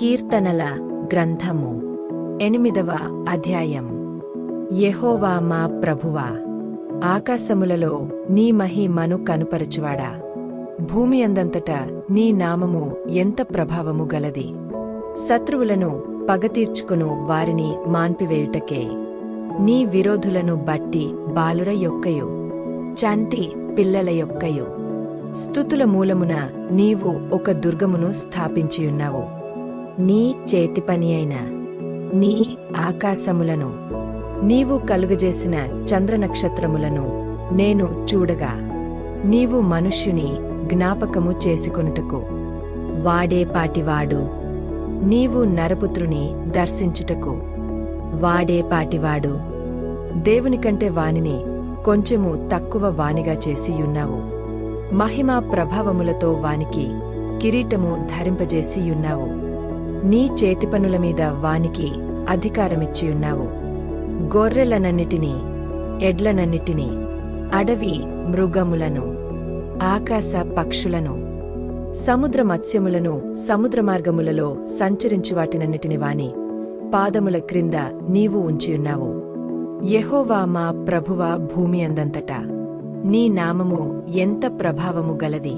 కీర్తనల గ్రంథము. ఎనిమిదవ అధ్యాయం. యెహోవా మా ప్రభువా ఆకాశములలో నీ మహిమను కనుపరచువాడా? భూమి అందంతటా నీ నామము ఎంత ప్రభావము గలది? శత్రువులను పగతీర్చుకును వారిని మాన్పివేయుటకే. నీ విరోధులను బట్టి బాలుర యొక్కయు చంటి పిల్లల యొక్కయు. స్థుతుల మూలమున నీవు ఒక దుర్గమును స్థాపించియున్నావు. నీ చేతి పని అయిన నీ ఆకాశములను నీవు కలుగజేసిన చంద్రనక్షత్రములను నేను చూడగా నీవు మనుష్యుని జ్ఞాపకము చేసుకొనుటకు. వాడేపాటివాడు నీవు నరపుత్రుని దర్శించుటకు. వాడేపాటివాడు దేవునికంటే దేవుని కంటే వానిని కొంచెము తక్కువ వానిగా చేసియున్నావు. మహిమా ప్రభావములతో వానికి కిరీటము ధరింపజేసియున్నావు. నీ చేతిపనుల మీద వానికి అధికారమిచ్చియున్నావు గొర్రెలనన్నిటినీ ఎడ్లనన్నిటినీ అడవి మృగములను ఆకాశ పక్షులను సముద్ర మత్స్యములను సముద్ర మార్గములలో సంచరించు వాటినన్నిటిని వాని పాదముల క్రింద నీవు ఉంచియున్నావు యహోవా మా ప్రభువా భూమి అందంతటా. నీ నామము ఎంత ప్రభావము గలది?